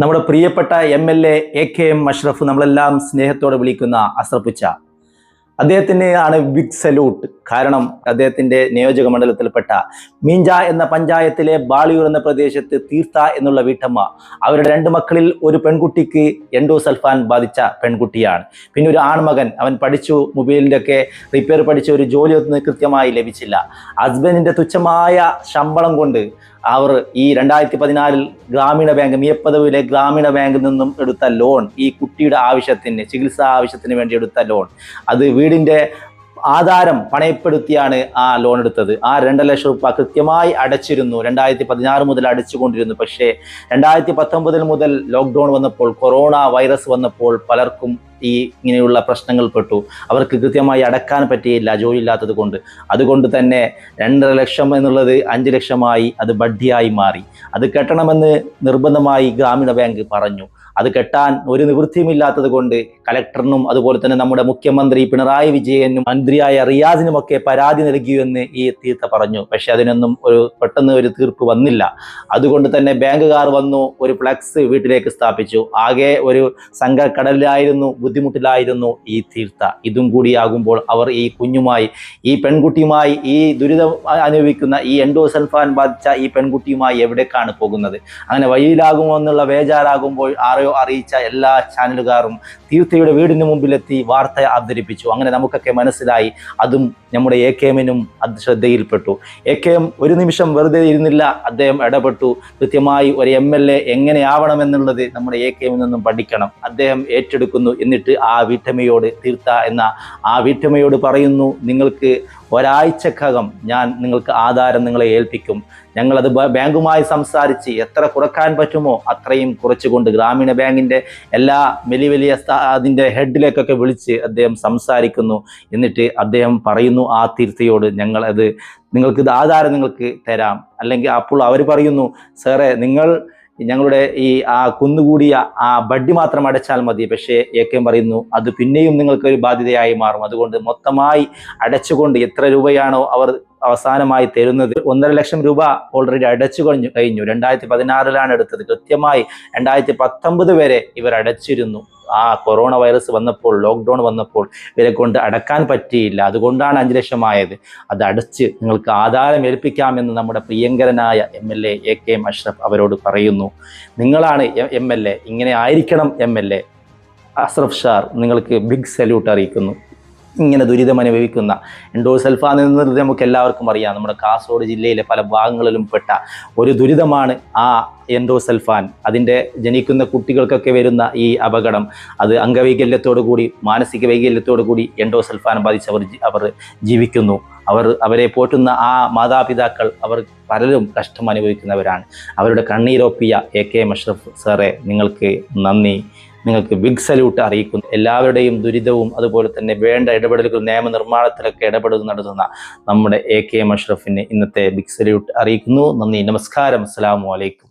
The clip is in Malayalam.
നമ്മുടെ പ്രിയപ്പെട്ട M L A A K M Ashraf നമ്മളെല്ലാം സ്നേഹത്തോടെ വിളിക്കുന്ന അസ്രപ്പുച്ച അദ്ദേഹത്തിന് ആണ് ബിഗ് സല്യൂട്ട്. കാരണം അദ്ദേഹത്തിന്റെ നിയോജക മണ്ഡലത്തിൽപ്പെട്ട മീഞ്ച എന്ന പഞ്ചായത്തിലെ ബാളിയൂർ എന്ന പ്രദേശത്ത് തീർത്ത എന്നുള്ള വീട്ടമ്മ അവരുടെ രണ്ട് മക്കളിൽ ഒരു പെൺകുട്ടിക്ക് എൻഡോസൾഫാൻ ബാധിച്ച പെൺകുട്ടിയാണ്. പിന്നെ ഒരു ആൺമകൻ അവൻ പഠിച്ചു മൊബൈലിന്റെയൊക്കെ റിപ്പയർ പഠിച്ച ഒരു ജോലിയൊന്നും കൃത്യമായി ലഭിച്ചില്ല. ഹസ്ബൻഡിന്റെ തുച്ഛമായ ശമ്പളം കൊണ്ട് അവർ ഈ രണ്ടായിരത്തി പതിനാലിൽ ഗ്രാമീണ ബാങ്ക് മിയപ്പദവിയിലെ ഗ്രാമീണ ബാങ്കിൽ നിന്നും എടുത്ത ലോൺ ഈ കുട്ടിയുടെ ആവശ്യത്തിന് ചികിത്സാ ആവശ്യത്തിന് വേണ്ടി എടുത്ത ലോൺ. അത് വീടിന്റെ ആധാരം പണയപ്പെടുത്തിയാണ് ആ ലോൺ എടുത്തത്. ആ രണ്ട് ലക്ഷം രൂപ കൃത്യമായി അടച്ചിരുന്നു. രണ്ടായിരത്തി പതിനാറ് മുതൽ അടച്ചുകൊണ്ടിരുന്നു. പക്ഷേ രണ്ടായിരത്തി പത്തൊമ്പതിൽ മുതൽ ലോക്ക്ഡൗൺ വന്നപ്പോൾ കൊറോണ വൈറസ് വന്നപ്പോൾ പലർക്കും ഈ ഇങ്ങനെയുള്ള പ്രശ്നങ്ങൾ പെട്ടു. അവർക്ക് കൃത്യമായി അടക്കാൻ പറ്റിയില്ല ജോലി ഇല്ലാത്തത് കൊണ്ട്. അതുകൊണ്ട് തന്നെ രണ്ടര ലക്ഷം എന്നുള്ളത് അഞ്ച് ലക്ഷമായി അത് ബഡ്ഡിയായി മാറി. അത് കെട്ടണമെന്ന് നിർബന്ധമായി ഗ്രാമീണ ബാങ്ക് പറഞ്ഞു. അത് കെട്ടാൻ ഒരു നിവൃത്തിയുമില്ലാത്തത് കൊണ്ട് കലക്ടറിനും അതുപോലെ തന്നെ നമ്മുടെ മുഖ്യമന്ത്രി പിണറായി വിജയനും മന്ത്രിയായ റിയാദിനുമൊക്കെ പരാതി നൽകിയെന്ന് ഈ തീർത്ത പറഞ്ഞു. പക്ഷെ അതിനൊന്നും ഒരു പെട്ടെന്ന് ഒരു തീർപ്പ് വന്നില്ല. അതുകൊണ്ട് തന്നെ ബാങ്കുകാർ വന്നു ഒരു ഫ്ലക്സ് വീട്ടിലേക്ക് സ്ഥാപിച്ചു. ആകെ ഒരു സംഘക്കടലിലായിരുന്നു ബുദ്ധിമുട്ടിലായിരുന്നു ഈ തീർത്ഥ. ഇതും കൂടിയാകുമ്പോൾ അവർ ഈ കുഞ്ഞുമായി ഈ പെൺകുട്ടിയുമായി ഈ ദുരിതം അനുഭവിക്കുന്ന ഈ എൻഡോസൽഫാൻ ബാധിച്ച ഈ പെൺകുട്ടിയുമായി എവിടേക്കാണ് പോകുന്നത്? അങ്ങനെ വഴിയിലാകുമോ എന്നുള്ള വേജാറാകുമ്പോൾ ആരെയോ അറിയിച്ച എല്ലാ ചാനലുകാരും തീർത്ഥയുടെ വീടിന് മുമ്പിലെത്തി വാർത്ത അവതരിപ്പിച്ചു. അങ്ങനെ നമുക്കൊക്കെ മനസ്സിലായി അതും നമ്മുടെ എ കെ എമ്മിനും അത് ശ്രദ്ധയിൽപ്പെട്ടു എ കെ എം ഒരു നിമിഷം വെറുതെ ഇരുന്നില്ല അദ്ദേഹം ഇടപെട്ടു. കൃത്യമായി ഒരു എം എൽ എ എങ്ങനെയാവണമെന്നുള്ളത് നമ്മുടെ എ കെ എമ്മിൽ നിന്നും പഠിക്കണം. അദ്ദേഹം ഏറ്റെടുക്കുന്നു എന്നിട്ട് ആ വീട്ടമ്മയോട് തീർത്ത എന്ന ആ വീട്ടമ്മയോട് പറയുന്നു നിങ്ങൾക്ക് ഒരാഴ്ചക്കകം ഞാൻ നിങ്ങൾക്ക് ആധാരം നിങ്ങളെ ഏൽപ്പിക്കും. ഞങ്ങളത് ബാങ്കുമായി സംസാരിച്ച് എത്ര കുറയ്ക്കാൻ പറ്റുമോ അത്രയും കുറച്ചുകൊണ്ട് ഗ്രാമീണ ബാങ്കിന്റെ എല്ലാ വലിയ വലിയ അതിന്റെ ഹെഡിലേക്കൊക്കെ വിളിച്ച് അദ്ദേഹം സംസാരിക്കുന്നു. എന്നിട്ട് അദ്ദേഹം പറയുന്നു ആ തീർത്ഥയോട് ഞങ്ങൾ അത് നിങ്ങൾക്ക് ആധാരം നിങ്ങൾക്ക് തരാം. അല്ലെങ്കിൽ അപ്പോൾ അവർ പറയുന്നു സാറേ നിങ്ങൾ ഞങ്ങളുടെ ഈ ആ കുന്നുകൂടിയ ആ ബഡ്ഡി മാത്രം അടച്ചാൽ മതി. പക്ഷേ എ കെ പറയുന്നു അത് പിന്നെയും നിങ്ങൾക്ക് ഒരു ബാധ്യതയായി മാറും. അതുകൊണ്ട് മൊത്തമായി അടച്ചുകൊണ്ട് എത്ര രൂപയാണോ അവർ അവസാനമായി തരുന്നത് ഒന്നര ലക്ഷം രൂപ ഓൾറെഡി അടച്ചു കഴിഞ്ഞു കഴിഞ്ഞു. രണ്ടായിരത്തി പതിനാറിലാണ് എടുത്തത്. കൃത്യമായി രണ്ടായിരത്തി പത്തൊമ്പത് വരെ ഇവർ അടച്ചിരുന്നു. ആ കൊറോണ വൈറസ് വന്നപ്പോൾ ലോക്ക്ഡൗൺ വന്നപ്പോൾ ഇവരെ കൊണ്ട് അടക്കാൻ പറ്റിയില്ല. അതുകൊണ്ടാണ് അഞ്ച് ലക്ഷമായത്. അത് അടച്ച് നിങ്ങൾക്ക് ആധാരം ഏൽപ്പിക്കാമെന്ന് നമ്മുടെ പ്രിയങ്കരനായ M L A A K M Ashraf അവരോട് പറയുന്നു. നിങ്ങളാണ് എം എൽ എ. ഇങ്ങനെ ആയിരിക്കണം എം എൽ എ. അഷ്റഫ് ഷാർ നിങ്ങൾക്ക് ബിഗ് സല്യൂട്ട് അറിയിക്കുന്നു. ഇങ്ങനെ ദുരിതം അനുഭവിക്കുന്ന എൻഡോസൽഫാൻ എന്നത് നമുക്ക് എല്ലാവർക്കും അറിയാം. നമ്മുടെ കാസർഗോഡ് ജില്ലയിലെ പല ഭാഗങ്ങളിലും പെട്ട ഒരു ദുരിതമാണ് ആ എൻഡോസൽഫാൻ അതിന്റെ ജനിക്കുന്ന കുട്ടികൾക്കൊക്കെ വരുന്ന ഈ അപകടം. അത് അംഗവൈകല്യത്തോടു കൂടി മാനസിക വൈകല്യത്തോടു കൂടി എൻഡോസൽഫാൻ ബാധിച്ചവർ അവർ ജീവിക്കുന്നു. അവർ അവരെ പോറ്റുന്ന ആ മാതാപിതാക്കൾ അവർ പലരും കഷ്ടം അനുഭവിക്കുന്നവരാണ്. അവരുടെ കണ്ണീരൊപ്പിയ എ കെ മഷ്റഫ് സാറെ നിങ്ങൾക്ക് നന്ദി. നിങ്ങൾക്ക് ബിഗ് സല്യൂട്ട് അറിയിക്കുന്നു. എല്ലാവരുടെയും ദുരിതവും അതുപോലെ തന്നെ വേണ്ട ഇടപെടലുകൾ നിയമനിർമ്മാണത്തിലൊക്കെ ഇടപെടൽ നടത്തുന്ന നമ്മുടെ എ കെ മഷ്റഫിന് ഇന്നത്തെ ബിഗ് സല്യൂട്ട് അറിയിക്കുന്നു. നന്ദി നമസ്കാരം. അസ്സാം അലൈക്കും.